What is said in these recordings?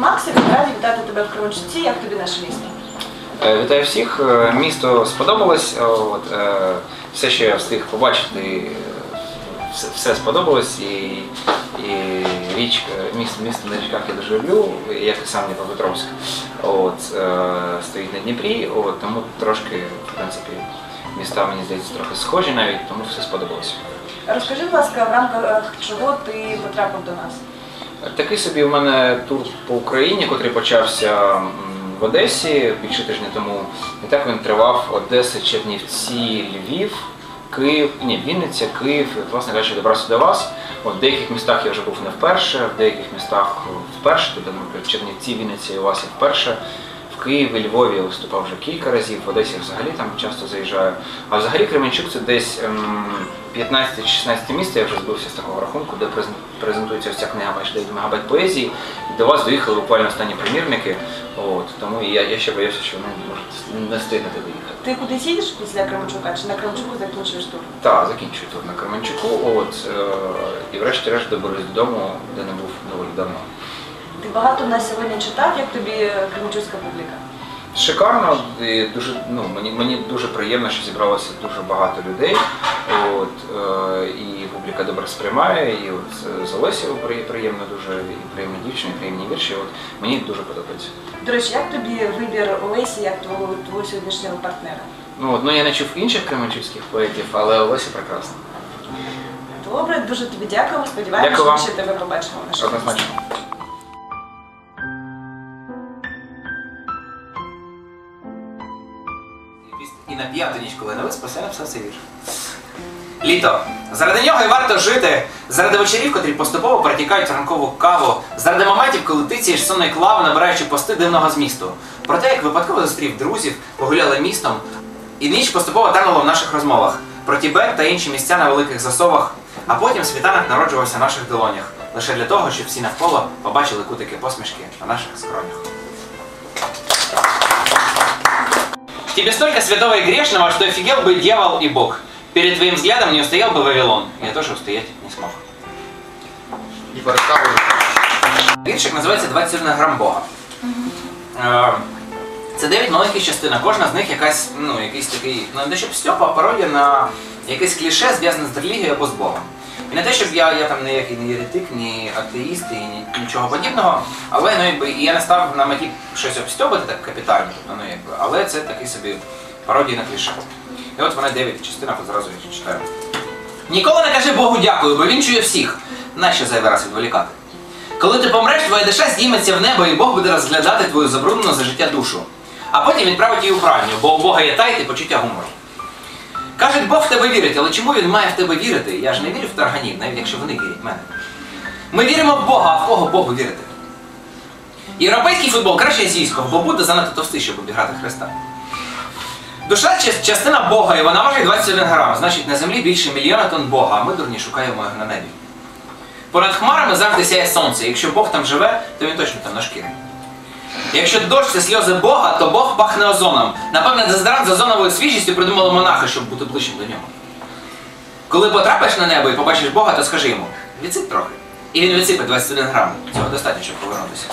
Максик, раді вітати тебе в Кременчуці. Як тобі наше місто? Е, Вітаю всіх. Е, Місто сподобалось. Е, От, все, що я встиг побачити, все, сподобалось. І, і річ, е, місто, місто на річках я дуже люблю, як і сам Дніпропетровськ. От, стоїть на Дніпрі, от, тому трошки, в принципі, міста, мені здається, трохи схожі навіть, тому все сподобалось. Розкажи, будь ласка, в рамках чого ти потрапив до нас? Такий собі у мене тур по Україні, який почався в Одесі більше тижня тому. І так він тривав Одеса, Чернівці, Львів, Київ, ні, Вінниця, Київ. І, власне кажучи, добрався до вас. От, в деяких містах я вже був не вперше, в деяких містах вперше, тобто, наприклад, Чернівці, Вінниця і у вас я вперше. В Києві, Львові я виступав вже кілька разів, в Одесі взагалі там часто заїжджаю. А взагалі Кременчук це десь ем, 15-16 місце, я вже збився з такого рахунку, де презен- презентується ось ця книга майже 9 мегабайт поезії. І до вас доїхали буквально останні примірники. От, тому я, я ще боявся, що вони можуть не встигнути доїхати. Ти кудись їдеш після Кременчука чи на Кременчуку закінчуєш тур? Так, закінчую тур на Кременчуку, от, е, і врешті-решт доберусь додому, де не був доволі давно. Ти багато нас сьогодні читав, як тобі Кременчуцька публіка? Шикарно, і дуже, ну, мені, мені дуже приємно, що зібралося дуже багато людей. От, е, і публіка добре сприймає, і от, е, з Олесєю при- приємно дуже, і приємні дівчини, і приємні вірші. От, мені дуже подобається. До речі, як тобі вибір Олесі як твого, твого сьогоднішнього партнера? Ну, от, ну, я не чув інших кременчуцьких поетів, але Олеся прекрасна. Добре, дуже тобі дякуємо. Сподіваємося, що тебе побачимо. Однозначно. І на п'яту ніч, коли не виспався, я написав цей вірш. Літо. Заради нього і варто жити. Заради вечорів, котрі поступово протікають ранкову каву. Заради моментів, коли ти цієш сонної клави, набираючи пости дивного змісту. Про те, як випадково зустрів друзів, погуляли містом. І ніч поступово танула в наших розмовах. Про Тібет та інші місця на великих засовах. А потім світанок народжувався в наших долонях. Лише для того, щоб всі навколо побачили кутики посмішки на наших скронях. тебе столько святого и грешного, что офигел бы дьявол и Бог. Перед твоим взглядом не устоял бы Вавилон. Я тоже устоять не смог. І переставлю. Віршик називається 21 грам Бога. Е, Це 9 маленьких частин, кожна з них якась, ну, якийсь такий, ну не те, щоб стьопа, а пародія на якесь кліше, зв'язане з релігією або з Богом. І не те, щоб я, я там ніякий не єретик, ні атеїст і ні, нічого подібного, але ну, якби, я не став на меті щось обстьобити так капітально, тобто, ну, якби, але це такий собі пародія на кліше. І от вони 9 частинок, от зразу їх читаю. Ніколи не кажи Богу дякую, бо він чує всіх. Нащо зайвий раз відволікати? Коли ти помреш, твоя душа здійметься в небо, і Бог буде розглядати твою забруднену за життя душу. А потім відправить її у пральню, бо у Бога є тайти почуття гумору. Кажуть, Бог в тебе вірить, але чому він має в тебе вірити? Я ж не вірю в тарганів, навіть якщо вони вірять в мене. Ми віримо в Бога, а в кого Богу вірити? Європейський футбол краще азійського, бо буде занадто товстий, щоб обіграти Христа. Душа частина Бога, і вона важить 21 грам. Значить, на землі більше мільйона тонн Бога, а ми дурні шукаємо його на небі. Понад хмарами завжди сяє сонце. Якщо Бог там живе, то він точно там на. Якщо дощ це сльози Бога, то Бог пахне озоном. Напевне, дезодорант з озоновою свіжістю придумали монахи, щоб бути ближчим до нього. Коли потрапиш на небо і побачиш Бога, то скажи йому, відсип трохи. І він відсипе 21 грам. Цього достатньо, щоб повернутися.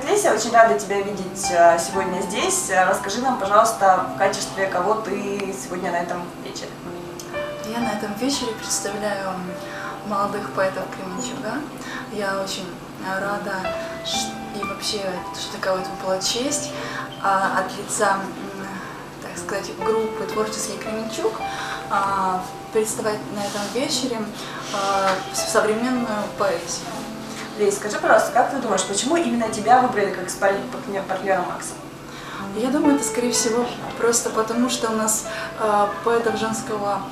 Привет, Леся, очень рада тебя видеть э, сегодня здесь. Э, Расскажи нам, пожалуйста, в качестве кого ты сегодня на этом вечере. Я на этом вечере представляю молодых поэтов Кременчуга. Я очень рада и вообще, что такая вот была честь а, от лица, так сказать, группы «Творческий Кременчуг» а, представить на этом вечере а, современную поэзию. Лесь, скажи, пожалуйста, как ты думаешь, почему именно тебя выбрали как спарринг- партнера Макса? Я думаю, это скорее всего просто потому, что у нас э, поэтов женского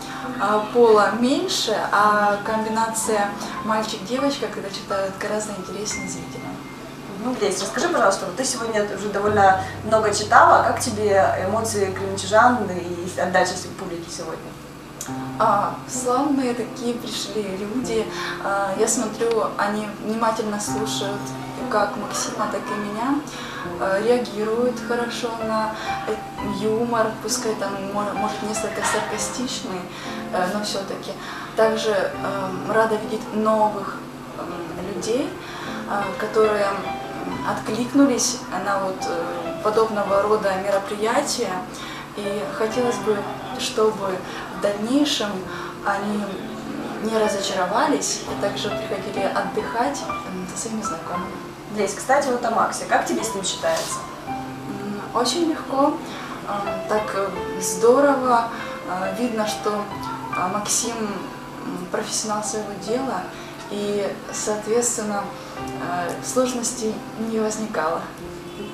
э, пола меньше, а комбинация мальчик-девочка, когда читают, гораздо интереснее зрителям. Ну, Лесь, расскажи, пожалуйста, вот ты сегодня уже довольно много читала, как тебе эмоции кременчужан и отдача публики сегодня? А, славные такие пришли люди. А, я смотрю, они внимательно слушают как Максима, так и меня, э, реагируют хорошо на э, юмор, пускай там мо- может несколько саркастичный, э, но все-таки. Также э, рада видеть новых м, людей, э, которые откликнулись на вот подобного рода мероприятия. И хотелось бы, чтобы в дальнейшем они не разочаровались и также приходили отдыхать со своими знакомыми. Лесь, кстати, вот о Максе. Как тебе с ним считается? Очень легко, э, так э, здорово. Э, Видно, что э, Максим профессионал своего дела, и, соответственно, сложностей не возникало.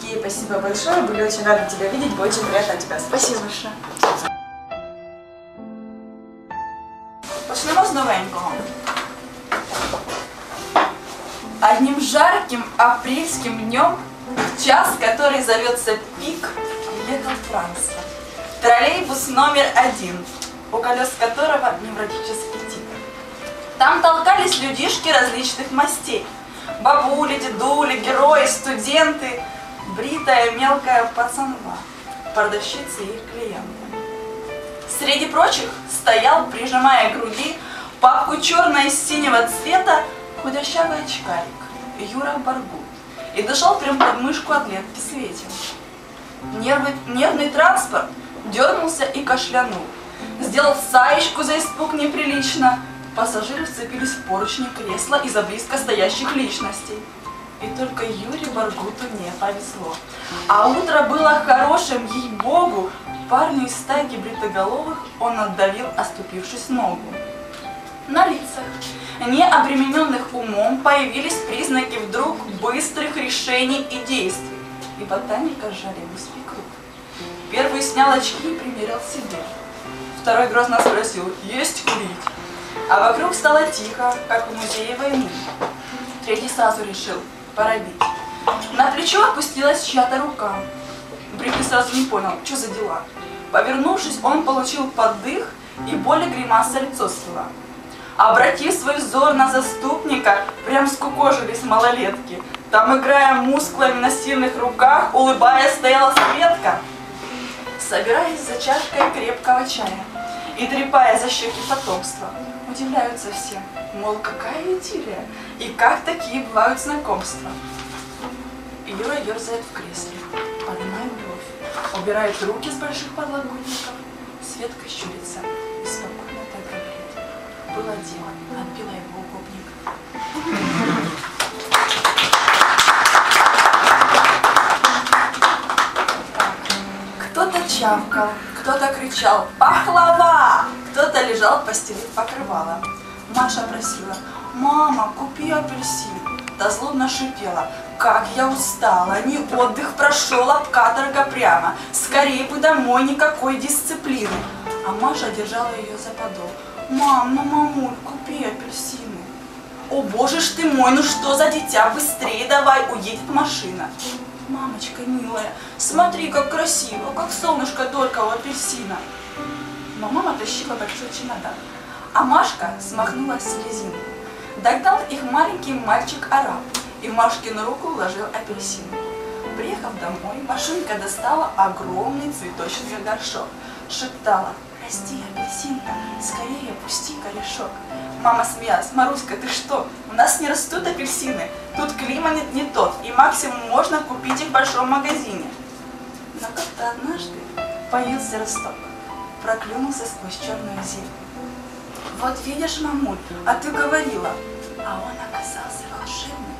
Кия, спасибо большое. Были очень рады тебя видеть. Было очень приятно тебя слышать. Спасибо большое. Почнемо з новенького. Одним жарким апрельским днем, в час, который зовется пик, ехал Франция. Троллейбус номер один, у колес которого невротический тип. Там толкались людишки различных мастей. Бабули, дедули, герои, студенты, бритая мелкая пацанва, продавщицы и их клиенты. Среди прочих стоял, прижимая груди папку черно-синего цвета, худощавый очкарик Юра Баргут и дышал прям под мышку от летки светил. Нервы, нервный транспорт дернулся и кашлянул. Сделал саечку за испуг неприлично. Пассажиры вцепились в поручни кресла из-за близко стоящих личностей. И только Юре Баргуту не повезло. А утро было хорошим, ей-богу. Парню из стайки бритоголовых он отдавил, оступившись ногу. На лицах, не обремененных умом, появились признаки вдруг быстрых решений и действий. И ботаника узкий круг. Первый снял очки и примерил себе. Второй грозно спросил, есть курить? А вокруг стало тихо, как в музее войны. Третий сразу решил, пора бить. На плечо опустилась чья-то рука. Бритый сразу не понял, что за дела. Повернувшись, он получил поддых и более гримаса лицо свела. Обратив свой взор на заступника, прям скукожились малолетки. Там, играя мускулами на сильных руках, улыбаясь, стояла Светка. Собираясь за чашкой крепкого чая и трепая за щеки потомства, удивляются все, мол, какая идиллия, и как такие бывают знакомства. Юра ерзает в кресле, поднимает бровь, убирает руки с больших подлокотников, Светка щурится и спокойно так говорит. Было дело, отбила его укопник. Кто-то чавкал, кто-то кричал «Пахлава!», кто-то лежал, постелив покрывало. Маша просила «Мама, купи апельсин!» Та злобно шипела «Как я устала! Не отдых прошел, а каторга прямо! Скорее бы домой, никакой дисциплины!» А Маша держала ее за подол «Мам, ну мамуль, купи апельсины!» «О боже ж ты мой, ну что за дитя, быстрее давай, уедет машина!» Мамочка милая, смотри, как красиво, как солнышко только у апельсина. Но мама тащила большой чемодан, а Машка смахнула слезинку. Догнал их маленький мальчик-араб и в Машкину руку вложил апельсин. Приехав домой, Машенька достала огромный цветочный горшок. Шептала, расти, апельсинка, скорее пусти корешок. Мама смеялась, Маруська, ты что? У нас не растут апельсины. Тут климат не тот, и максимум можно купить их в большом магазине. Но как-то однажды появился росток, проклюнулся сквозь черную зелень. Вот видишь, мамуль, а ты говорила, а он оказался волшебным.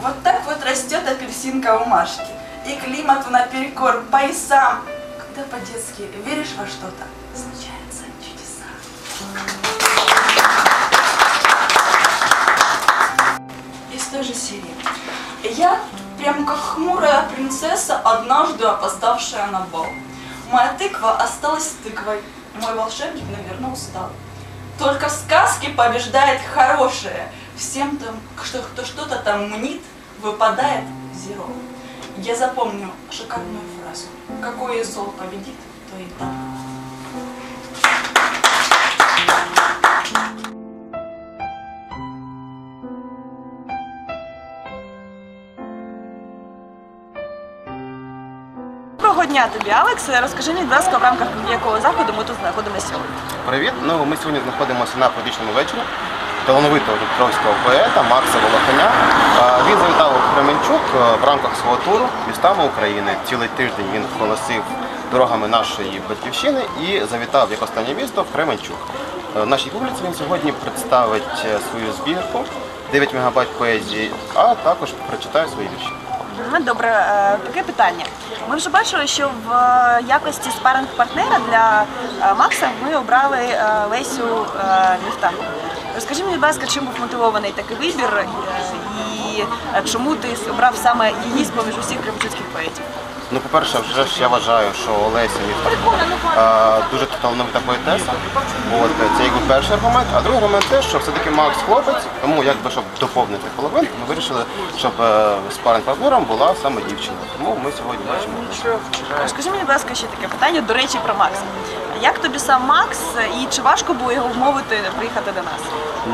Вот так вот растет апельсинка у Машки. И климату наперекор, поясам. Когда по-детски веришь во что-то, Я прям как хмурая принцесса, однажды опоздавшая на бал. Моя тыква осталась тыквой, мой волшебник, наверное, устал. Только в сказке побеждает хорошее. Всем там, что, кто что-то там мнит, выпадает зеро. Я запомню шикарную фразу. Какое зол победит, то и добро. дня тобі, Алекс. Розкажи будь ласка, в рамках якого заходу ми тут знаходимося сьогодні. Привіт! Ну ми сьогодні знаходимося на поетичному вечорі талановитого дніпровського поета Макса Волоханя. Він завітав у Кременчук е, в рамках свого туру містами України. Цілий тиждень він колосив дорогами нашої батьківщини і завітав як останнє місто в Кременчук. Е, Нашій публіці він сьогодні представить е, свою збірку 9 мегабайт поезії, а також прочитає свої вірші. Добре, е, таке питання. Ми вже бачили, що в е, якості спаринг-партнера для е, Макса ми обрали Лесю Міфтаху. Розкажи мені, будь ласка, чим був мотивований такий вибір і чому ти обрав саме її з-поміж усіх кримчуцьких поетів? Ну, по-перше, вже ж я вважаю, що Олеся Міфтах е, дуже талановита поетеса. От, е, це якби перший аргумент. А другий аргумент те, що все-таки Макс хлопець, тому якби щоб доповнити половину, ми вирішили, щоб е, спаринг партнером була саме дівчина. Тому ми сьогодні бачимо. Скажи мені, будь ласка, ще таке питання, до речі, про Макса. Як тобі сам Макс і чи важко було його вмовити приїхати до нас?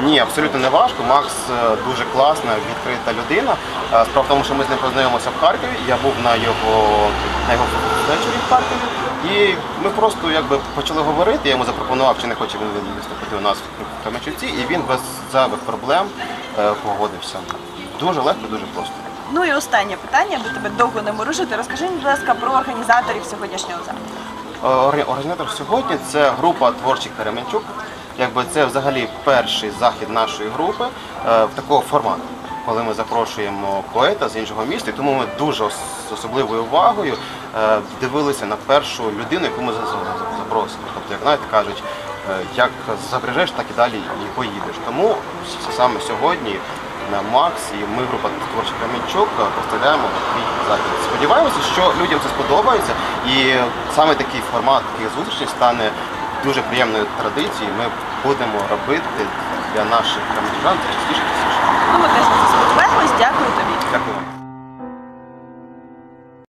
Ні, абсолютно не важко. Макс е, дуже класна, відкрита людина. Е, Справа в тому, що ми з ним познайомилися в Харкові. Я був на його на його вечорі в Харкові. І ми просто якби почали говорити. Я йому запропонував, чи не хоче він виступити у нас в Кременчуці, і він без зайвих проблем е, погодився. Дуже легко, дуже просто. Ну і останнє питання, аби тебе довго не морожити. Розкажи будь ласка, про організаторів сьогоднішнього заходу. Е, орг- Організатор сьогодні це група творчий Каременчук. Якби це взагалі перший захід нашої групи е, в такого формату, коли ми запрошуємо поета з іншого міста, тому ми дуже з особливою увагою е, дивилися на першу людину, яку ми за- за- запросимо. Тобто, як знаєте, кажуть, як запряжеш, так і далі і поїдеш. Тому саме сьогодні на Макс і ми, група творчий Камінчук, представляємо такий захід. Сподіваємося, що людям це сподобається, і саме такий формат таких зустрічей стане дуже приємною традицією. Ми будемо робити для наших це частіше. Ну, ми теж сподіваємось. Дякую тобі.